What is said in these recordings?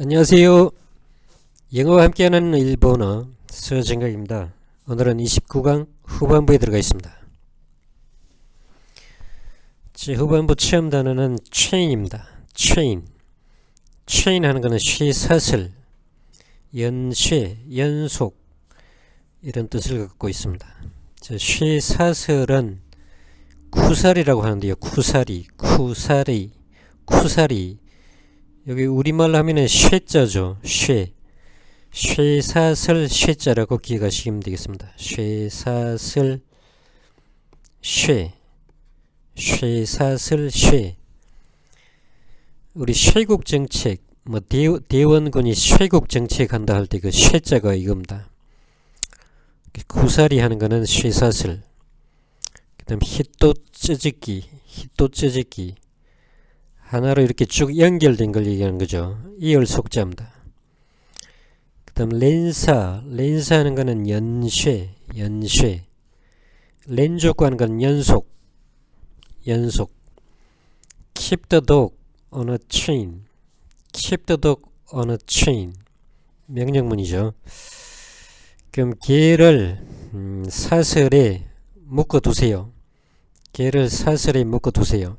안녕하세요. 영어와 함께하는 일본어 서정각입니다. 오늘은 29강 후반부에 들어가 있습니다. 제 후반부 처음 단어는 chain입니다. chain. 하는 것은 쇠사슬, 연쇠, 연속 이런 뜻을 갖고 있습니다. 저 쇠사슬은 쿠사리라고 하는데요. 쿠사리, 쿠사리, 쿠사리 여기 우리말로 하면은 쇠자죠. 쇠. 쇠사슬 쇠자라고 기억하시면 되겠습니다. 쇠사슬 쇠. 쇠사슬 쇠. 우리 쇠국 정책 뭐 대, 대원군이 쇠국 정책 한다 할 때 그 쇠자가 이겁니다. 구사리 하는 거는 쇠사슬. 그다음 hit도 찢기, hit도 찢기. 하나로 이렇게 쭉 연결된 걸 얘기하는 거죠. 이열 속자입니다. 그 다음 렌사, 렌사 하는 거는 연쇄, 연쇄. 렌족구 하는 건 연속, 연속. keep the dog on a chain, keep the dog on a chain. 명령문이죠. 그럼 개를 음, 사슬에 묶어 두세요. 개를 사슬에 묶어 두세요.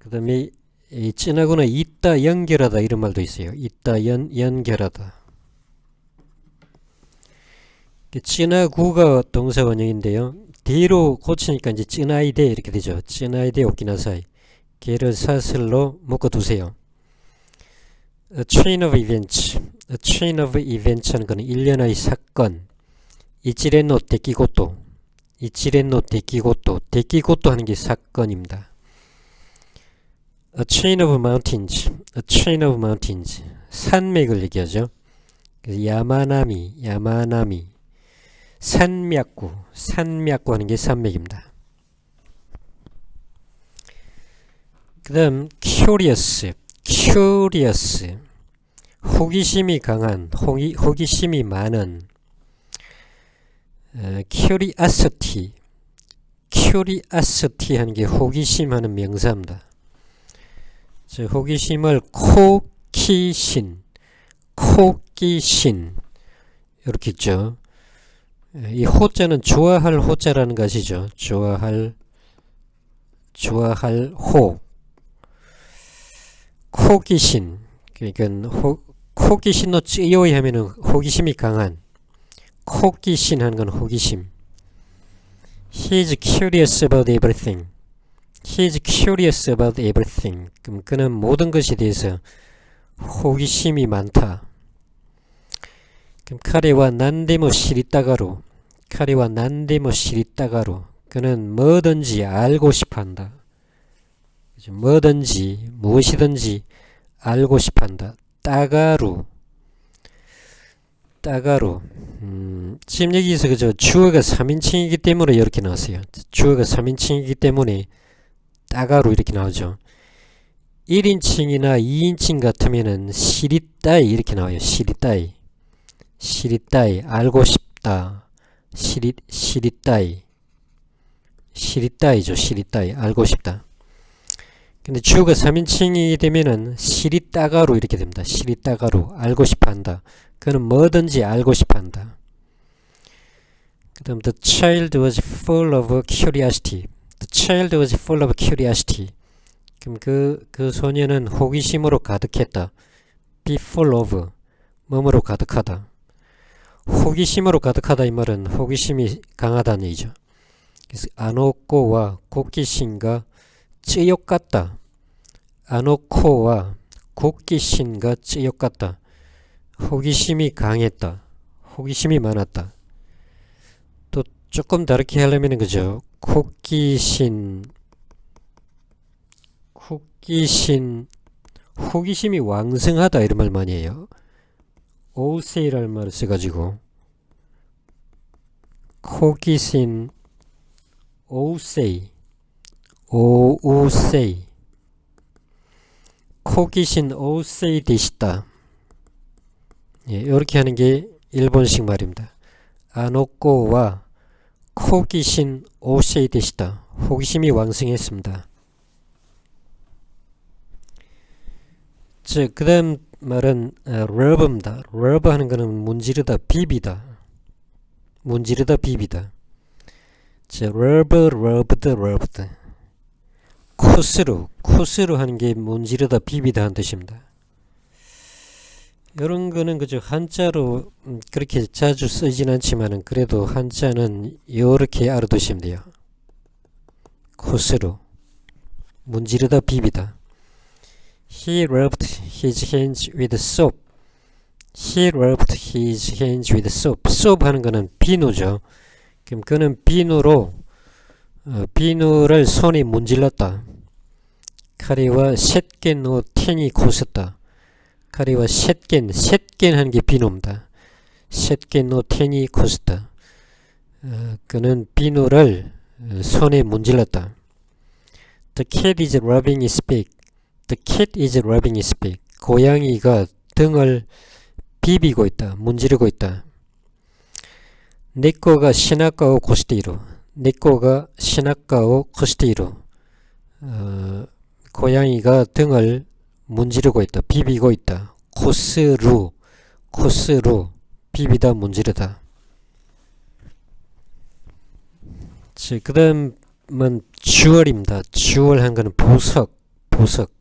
그 다음에 이 찐하고는 있다 연결하다 이런 말도 있어요. 있다 연, 연결하다. 찐하구가 동사 원형인데요. 뒤로 고치니까 이제 찐아이데 이렇게 되죠. 찐아이데 오키나사이. 개를 사슬로 묶어두세요. A chain of events. A chain of events 하는 것은 일련의 사건. 이치레노 데키고토. 이치레노 데키고토. 데키고토 하는 게 사건입니다. A chain of mountains, a chain of mountains. 산맥을 얘기하죠. 야마나미, 야마나미. 산맥구, 산맥구 하는 게 산맥입니다. 그 다음, curious, curious. 호기심이 강한, 호기, 호기심이 많은. 어, curiosity, curiosity 하는 게 호기심 하는 명사입니다. 저 호기심을 코키신, 코끼신. 이렇게 있죠. 이 호자는 좋아할 호자라는 것이죠. 좋아할 좋아할 호. 코기신. 그러니까 호, 코기신노 찌요이 하면은 호기심이 강한. 코기신 하는 건 호기심. He is curious about everything He is curious about everything. 그럼 그는 모든 것에 대해서 호기심이 많다. 그럼 카레와 난데모 시리따가로 카레와 난데모 시리따가로 그는 뭐든지 알고 싶어한다. 뭐든지 무엇이든지 알고 싶어한다. 따가루 따가루 음, 지금 여기서 그저 주어가 3인칭이기 때문에 이렇게 나왔어요. 주어가 3인칭이기 때문에 따가로 이렇게 나오죠. 1인칭이나 2인칭 같으면은 시리따이 이렇게 나와요. 시리따이. 시리따이. 알고 싶다. 시리, 시리따이. 시리따이죠. 시리따이. 알고 싶다. 근데 주어가 3인칭이 되면은 시리따가로 이렇게 됩니다. 시리따가로. 알고 싶어 한다. 그는 뭐든지 알고 싶어 한다. 그 다음 the child was full of curiosity. Child was full of curiosity. 그럼 그, 그 소녀는 호기심으로 가득했다. be full of. 뭐뭐로 가득하다. 호기심으로 가득하다 이 말은 호기심이 강하다는 얘기죠. 그래서 아노코와 고기신과 찌욕 같다. 아노코와 고기신과 찌욕 같다. 호기심이 강했다. 호기심이 많았다. 또 조금 다르게 하려면 그죠. 코끼신 코끼신 호기심이 왕성하다 이런 말 많이 해요. 오세이라는 말을 써가지고 호기심 오세이 오우세이 호기심 오세이 되시다. 예, 이렇게 하는 게 일본식 말입니다. 아노꼬와 호기심 오세이 되시다. 호기심이 왕성했습니다. 즉, 그 다음 말은 러브입니다. 러브 하는 거는 문지르다, 비비다. 문지르다, 비비다. 즉, 러브, 러브드, 러브드. 코스로, 코스로 하는 게 문지르다, 비비다 한 뜻입니다. 이런 거는 그저 한자로 음, 그렇게 자주 쓰진 않지만은 그래도 한자는 이렇게 알아두시면 돼요. 코스로 문지르다 비비다. He rubbed his hands with soap. He rubbed his hands with soap. soap 하는 거는 비누죠. 그럼 그는 비누로 어, 비누를 손에 문질렀다. 카리와 셋겐노 텐이 고쳤다. 카리와 셋겐, 셋겐 하는 게 비누입니다. 셋겐노 텐이 고쳤다. 어, 그는 비누를 어, 손에 문질렀다. The cat is rubbing its beak. The cat is rubbing its beak. 고양이가 등을 비비고 있다. 문지르고 있다. 네코가 시나카오 코스티로. 네코가 시나카오 코스티로. 어, 고양이가 등을 문지르고 있다. 비비고 있다. 코스루. 코스루. 비비다 문지르다. 그 다음은 주얼입니다. 주얼 한 거는 보석. 보석.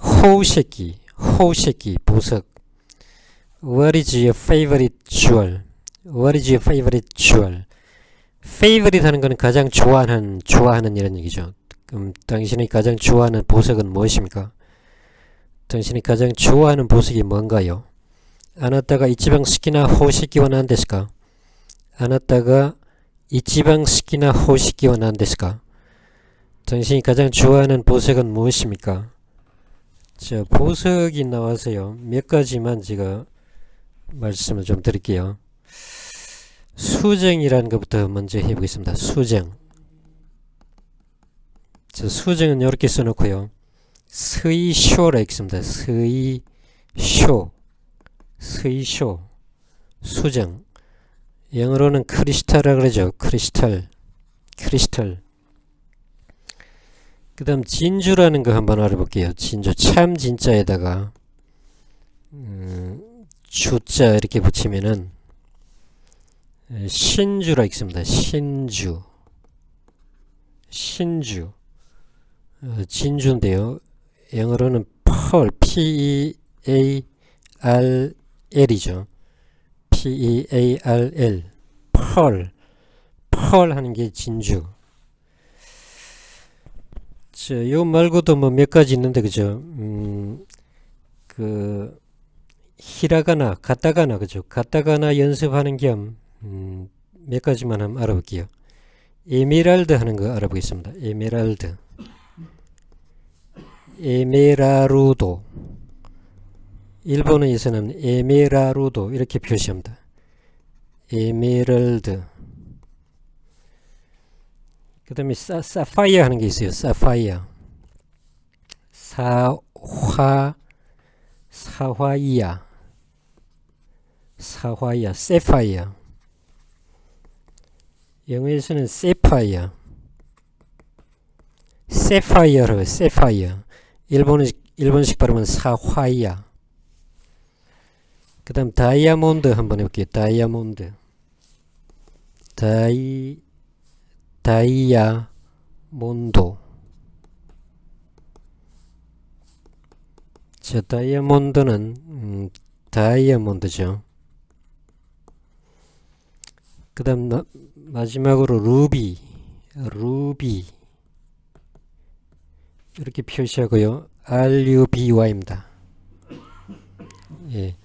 호우새끼. 호우새끼. 보석. What is your favorite jewel? What is your favorite jewel? favorite 하는 거는 가장 좋아하는, 좋아하는 이런 얘기죠. 그럼 당신이 가장 좋아하는 보석은 무엇입니까? 당신이 가장 좋아하는 보석이 뭔가요? 아나타가 이치방 스키나 호식기와 난데스까? 아나타가 이치방 스키나 호식기와 난데스까? 당신이 가장 좋아하는 보석은 무엇입니까? 자, 보석이 나와서요. 몇 가지만 제가 말씀을 좀 드릴게요. 수정이라는 것부터 먼저 해보겠습니다. 수정. 자, 수정은 이렇게 써놓고요. 스이쇼라 읽습니다. 스이쇼. 스이쇼. 수정. 영어로는 크리스탈이라 그러죠. 크리스탈. 크리스탈. 그 다음 진주라는 거 한번 알아볼게요. 진주. 참 진짜에다가 음, 주자 이렇게 붙이면은 신주라 읽습니다. 신주. 신주. 어, 진주인데요. 영어로는 pearl, P-E-A-R-L이죠. P-E-A-R-L. pearl. 하는 게 진주. 저, 요 말고도 뭐 몇 가지 있는데, 그죠? 음, 그, 히라가나, 가타가나, 그죠? 가타가나 연습하는 겸, 음, 몇 가지만 한번 알아볼게요. 에메랄드 하는 거 알아보겠습니다. 에메랄드. 에메라루도. 일본어에서는 에메라루도 이렇게 표시합니다. 에메랄드. 그 다음에 사, 사파이어 하는 게 있어요. 사파이어. 사화, 사화이야. 사화이야. 세파이어. 영어에서는 세파이어. 세파이어로 세파이어. 일본식, 일본식 발음은 사화이야. 그 다음 다이아몬드 한번 해볼게요. 다이아몬드. 다이, 다이아몬드. 자, 다이아몬드는, 음, 다이아몬드죠. 그 다음, 마지막으로 루비. 루비. 이렇게 표시하고요. RUBY입니다. 예.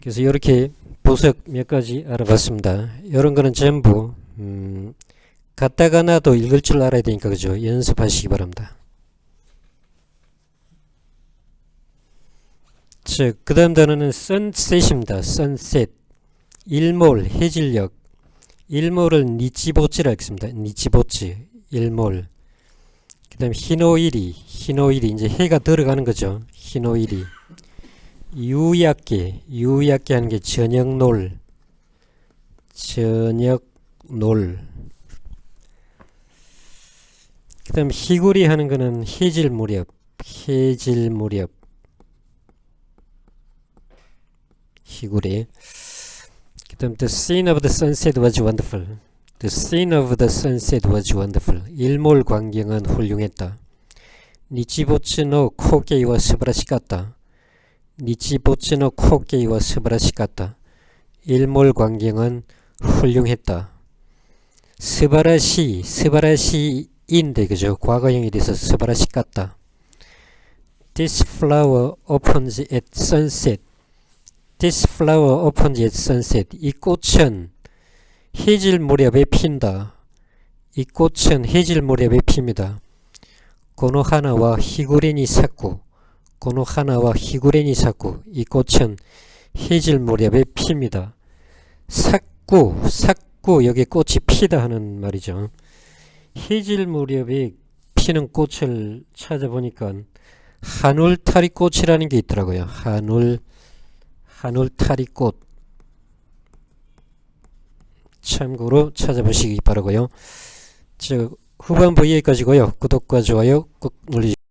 그래서 이렇게 보석 몇 가지 알아봤습니다. 이런 거는 전부 음, 가타가나도 읽을 줄 알아야 되니까 그죠? 연습하시기 바랍니다. 자, 그 다음 단어는 sunset입니다. sunset. 일몰, 해질녘. 일몰을 니치보치라 했습니다. 니치보치. 일몰. 그 다음 히노이리. 히노이리. 이제 해가 들어가는 거죠. 히노이리. 유약계. 유약계 하는 게 저녁놀. 저녁놀. 그 다음 희구리 하는 거는 해질 무렵. 해질 무렵. 희구리. 그 다음 The scene of the sunset was wonderful. The scene of the sunset was wonderful. 일몰 광경은 훌륭했다. 니치보츠노 코게이와 스바라시갔다. 니치보츠노 코게이와 스바라시갔다. 일몰 광경은 훌륭했다. 스바라시, 스바라시인데 그죠? 과거형이 돼서 스바라시갔다. This flower opens at sunset. This flower opens at sunset. 이 꽃은 해질 무렵에 핀다. 이 꽃은 해질 무렵에 핍니다. 고노 하나와 히구레니 사쿠. 고노 하나와 히구레니 사쿠. 이 꽃은 해질 무렵에 핍니다. 사쿠, 사쿠 여기 꽃이 피다 하는 말이죠. 해질 무렵에 피는 꽃을 찾아보니까 한울타리 꽃이라는 게 있더라고요. 한울 한울타리 꽃 참고로 찾아보시기 바라고요. 저 후반부 여기까지고요. 구독과 좋아요 꼭 눌러주세요.